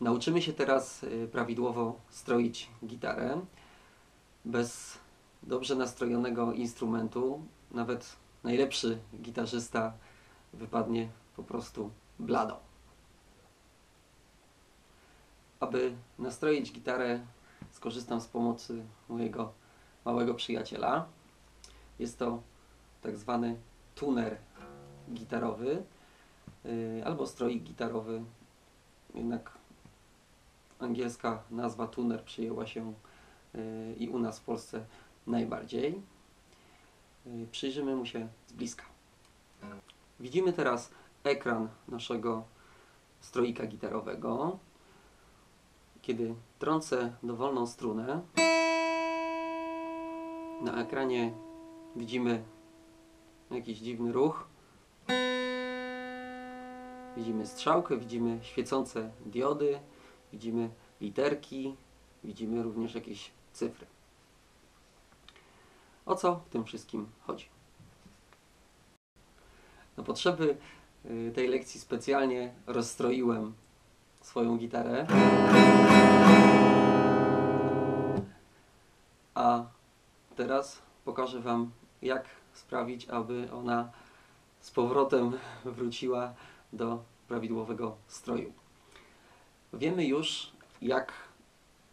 Nauczymy się teraz y, prawidłowo stroić gitarę. Bez dobrze nastrojonego instrumentu nawet najlepszy gitarzysta wypadnie po prostu blado. Aby nastroić gitarę, skorzystam z pomocy mojego małego przyjaciela. Jest to tak zwany tuner gitarowy yy, albo stroik gitarowy. Jednak angielska nazwa tuner przyjęła się yy, i u nas w Polsce najbardziej. Yy, Przyjrzymy mu się z bliska. Widzimy teraz ekran naszego stroika gitarowego. Kiedy trącę dowolną strunę, na ekranie widzimy jakiś dziwny ruch. Widzimy strzałkę, widzimy świecące diody, widzimy literki, widzimy również jakieś cyfry. O co w tym wszystkim chodzi? Na potrzeby y, tej lekcji specjalnie rozstroiłem swoją gitarę. A teraz pokażę Wam, jak sprawić, aby ona z powrotem wróciła do prawidłowego stroju. Wiemy już, jak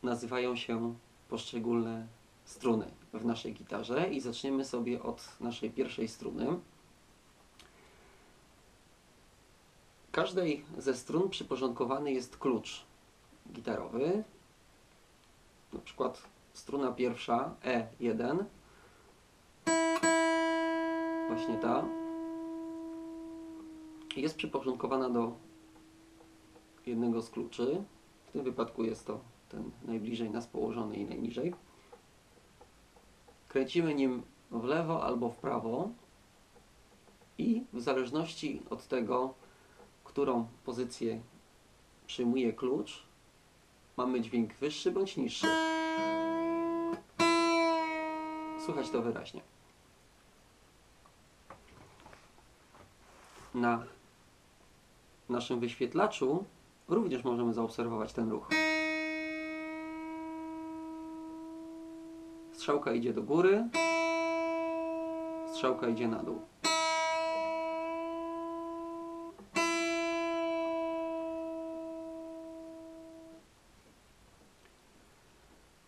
nazywają się poszczególne struny w naszej gitarze i zaczniemy sobie od naszej pierwszej struny. Każdej ze strun przyporządkowany jest klucz gitarowy. Na przykład struna pierwsza E1 właśnie ta jest przyporządkowana do jednego z kluczy. W tym wypadku jest to ten najbliżej nas położony i najniżej. Kręcimy nim w lewo albo w prawo i w zależności od tego, którą pozycję przyjmuje klucz, mamy dźwięk wyższy bądź niższy. Słychać to wyraźnie. Na naszym wyświetlaczu również możemy zaobserwować ten ruch. Strzałka idzie do góry, strzałka idzie na dół.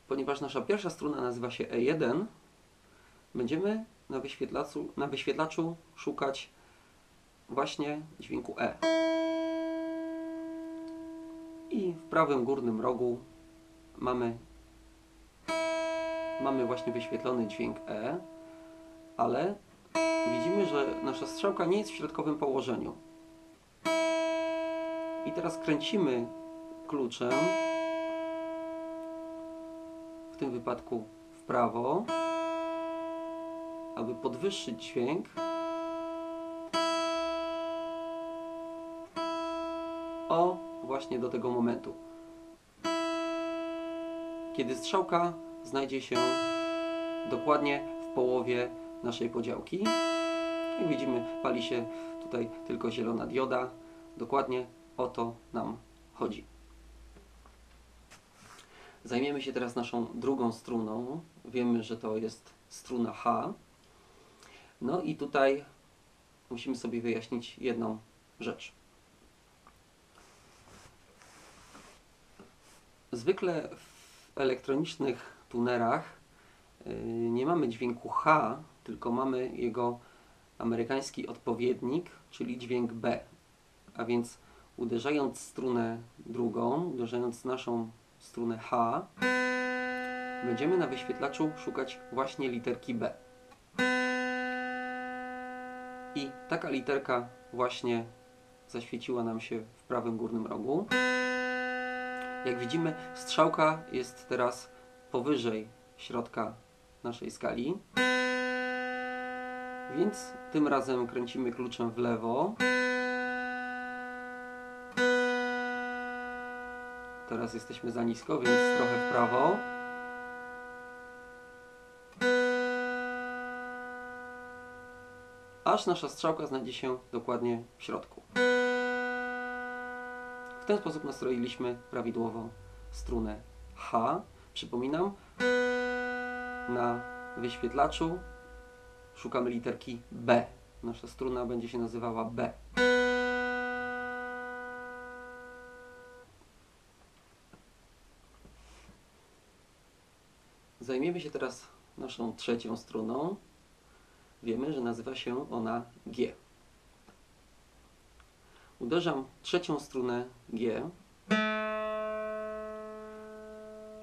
Ponieważ nasza pierwsza struna nazywa się E1, będziemy na wyświetlaczu, na wyświetlaczu szukać właśnie dźwięku E. I w prawym górnym rogu mamy, mamy właśnie wyświetlony dźwięk E, ale widzimy, że nasza strzałka nie jest w środkowym położeniu. I teraz kręcimy kluczem, w tym wypadku w prawo, aby podwyższyć dźwięk. O, właśnie do tego momentu. Kiedy strzałka znajdzie się dokładnie w połowie naszej podziałki. Jak widzimy, pali się tutaj tylko zielona dioda. Dokładnie o to nam chodzi. Zajmiemy się teraz naszą drugą struną. Wiemy, że to jest struna H. No i tutaj musimy sobie wyjaśnić jedną rzecz. Zwykle w elektronicznych tunerach yy, nie mamy dźwięku H, tylko mamy jego amerykański odpowiednik, czyli dźwięk B. A więc uderzając strunę drugą, uderzając naszą strunę H, będziemy na wyświetlaczu szukać właśnie literki B. I taka literka właśnie zaświeciła nam się w prawym górnym rogu. Jak widzimy, strzałka jest teraz powyżej środka naszej skali. Więc tym razem kręcimy kluczem w lewo. Teraz jesteśmy za nisko, więc trochę w prawo. Aż nasza strzałka znajdzie się dokładnie w środku. Ten sposób nastroiliśmy prawidłowo strunę H. Przypominam, na wyświetlaczu szukamy literki B. Nasza struna będzie się nazywała B. Zajmiemy się teraz naszą trzecią struną. Wiemy, że nazywa się ona G. Uderzam trzecią strunę G,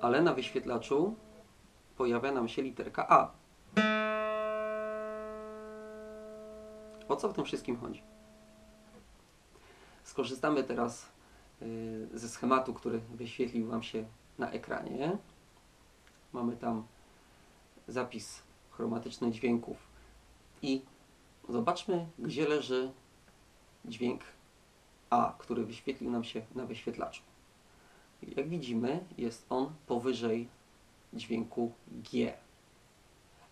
ale na wyświetlaczu pojawia nam się literka A. O co w tym wszystkim chodzi? Skorzystamy teraz y, ze schematu, który wyświetlił Wam się na ekranie. Mamy tam zapis chromatyczny dźwięków i zobaczmy, gdzie leży dźwięk A, który wyświetlił nam się na wyświetlaczu. Jak widzimy, jest on powyżej dźwięku G.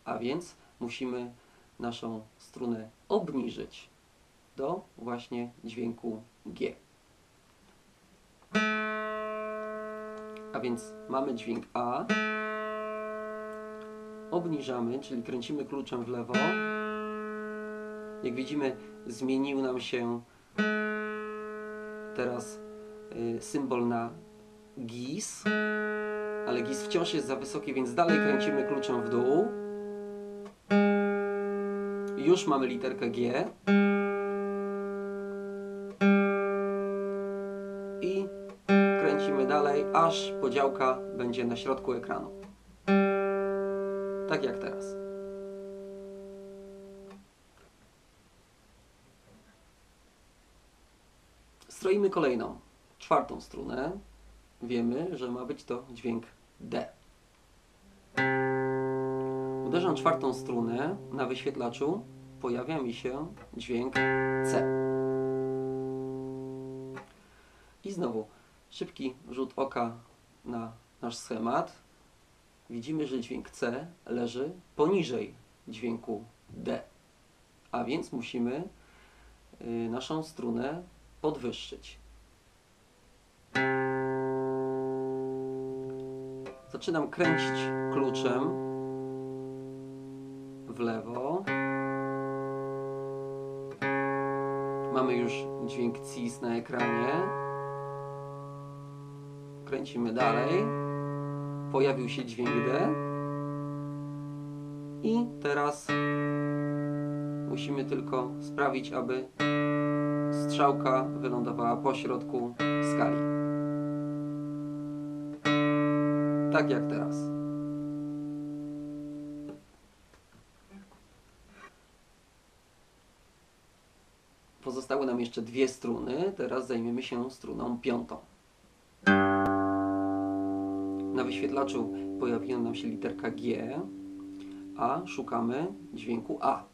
A więc musimy naszą strunę obniżyć do właśnie dźwięku G. A więc mamy dźwięk A, obniżamy, czyli kręcimy kluczem w lewo. Jak widzimy, zmienił nam się teraz y, symbol na GIS, ale GIS wciąż jest za wysoki, więc dalej kręcimy kluczem w dół. Już mamy literkę G. I kręcimy dalej, aż podziałka będzie na środku ekranu. Tak jak teraz. Kolejną, czwartą strunę. Wiemy, że ma być to dźwięk D. Uderzam czwartą strunę na wyświetlaczu, pojawia mi się dźwięk C. I znowu szybki rzut oka na nasz schemat. Widzimy, że dźwięk C leży poniżej dźwięku D. A więc musimy y, naszą strunę podwyższyć. Zaczynam kręcić kluczem w lewo. Mamy już dźwięk CIS na ekranie. Kręcimy dalej. Pojawił się dźwięk D. I teraz musimy tylko sprawić, aby strzałka wylądowała po środku skali. Tak jak teraz. Pozostały nam jeszcze dwie struny. Teraz zajmiemy się struną piątą. Na wyświetlaczu pojawiła nam się literka G, a szukamy dźwięku A.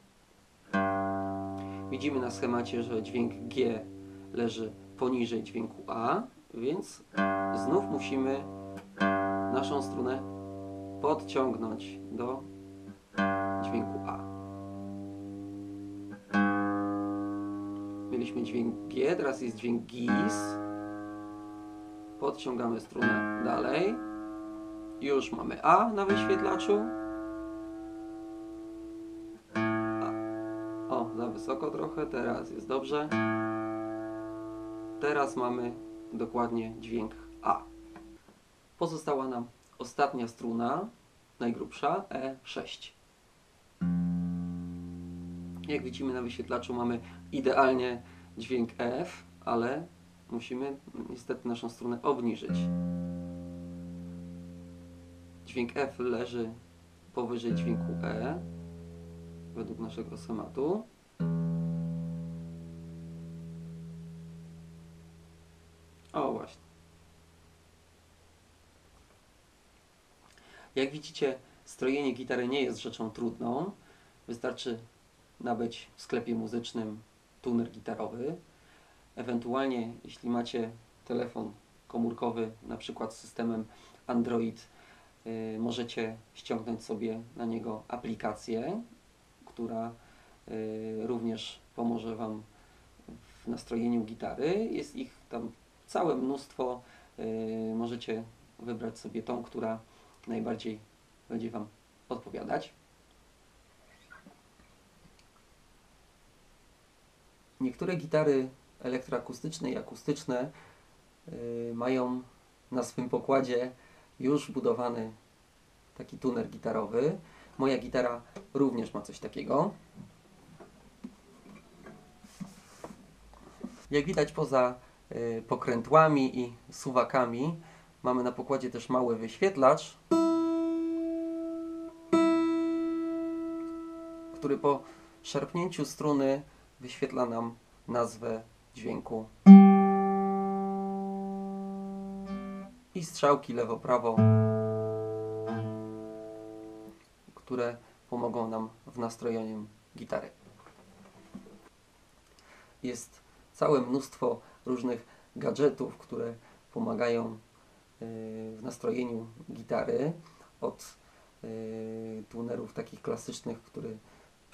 Widzimy na schemacie, że dźwięk G leży poniżej dźwięku A, więc znów musimy naszą strunę podciągnąć do dźwięku A. Mieliśmy dźwięk G, teraz jest dźwięk GIS. Podciągamy strunę dalej. Już mamy A na wyświetlaczu. Wysoko trochę, teraz jest dobrze. Teraz mamy dokładnie dźwięk A. Pozostała nam ostatnia struna, najgrubsza, E6. Jak widzimy na wyświetlaczu mamy idealnie dźwięk F, ale musimy niestety naszą stronę obniżyć. Dźwięk F leży powyżej dźwięku E, według naszego schematu. Jak widzicie, strojenie gitary nie jest rzeczą trudną. Wystarczy nabyć w sklepie muzycznym tuner gitarowy. Ewentualnie, jeśli macie telefon komórkowy, na przykład z systemem Android, y, możecie ściągnąć sobie na niego aplikację, która y, również pomoże Wam w nastrojeniu gitary. Jest ich tam całe mnóstwo. Yy, możecie wybrać sobie tą, która najbardziej będzie Wam odpowiadać. Niektóre gitary elektroakustyczne i akustyczne yy, mają na swym pokładzie już wbudowany taki tuner gitarowy. Moja gitara również ma coś takiego. Jak widać poza y, pokrętłami i suwakami mamy na pokładzie też mały wyświetlacz, który po szarpnięciu struny wyświetla nam nazwę dźwięku i strzałki lewo-prawo, które pomogą nam w nastrojeniu gitary. Jest całe mnóstwo różnych gadżetów, które pomagają w nastrojeniu gitary. Od yy, tunerów takich klasycznych, które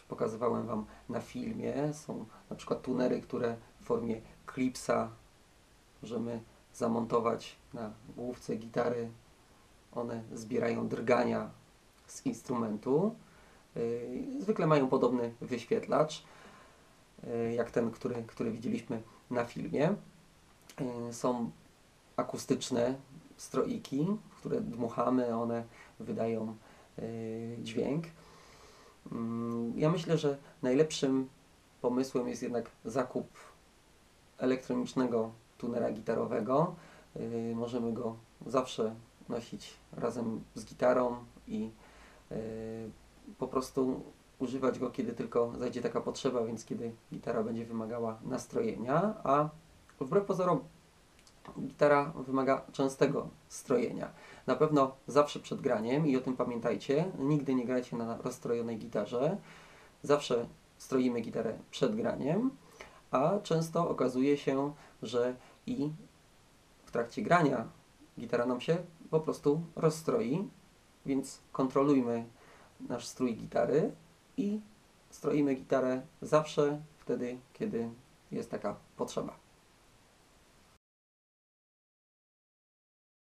pokazywałem Wam na filmie. Są na przykład tunery, które w formie klipsa możemy zamontować na główce gitary. One zbierają drgania z instrumentu. Yy, Zwykle mają podobny wyświetlacz, jak ten, który, który widzieliśmy na filmie. Są akustyczne stroiki, w które dmuchamy, one wydają yy, dźwięk. Mm, Ja myślę, że najlepszym pomysłem jest jednak zakup elektronicznego tunera gitarowego. Yy, Możemy go zawsze nosić razem z gitarą i yy, po prostu używać go, kiedy tylko zajdzie taka potrzeba, więc kiedy gitara będzie wymagała nastrojenia, a wbrew pozorom gitara wymaga częstego strojenia. Na pewno zawsze przed graniem i o tym pamiętajcie, nigdy nie grajcie na rozstrojonej gitarze. Zawsze stroimy gitarę przed graniem, a często okazuje się, że i w trakcie grania gitara nam się po prostu rozstroi, więc kontrolujmy nasz strój gitary i stroimy gitarę zawsze wtedy, kiedy jest taka potrzeba.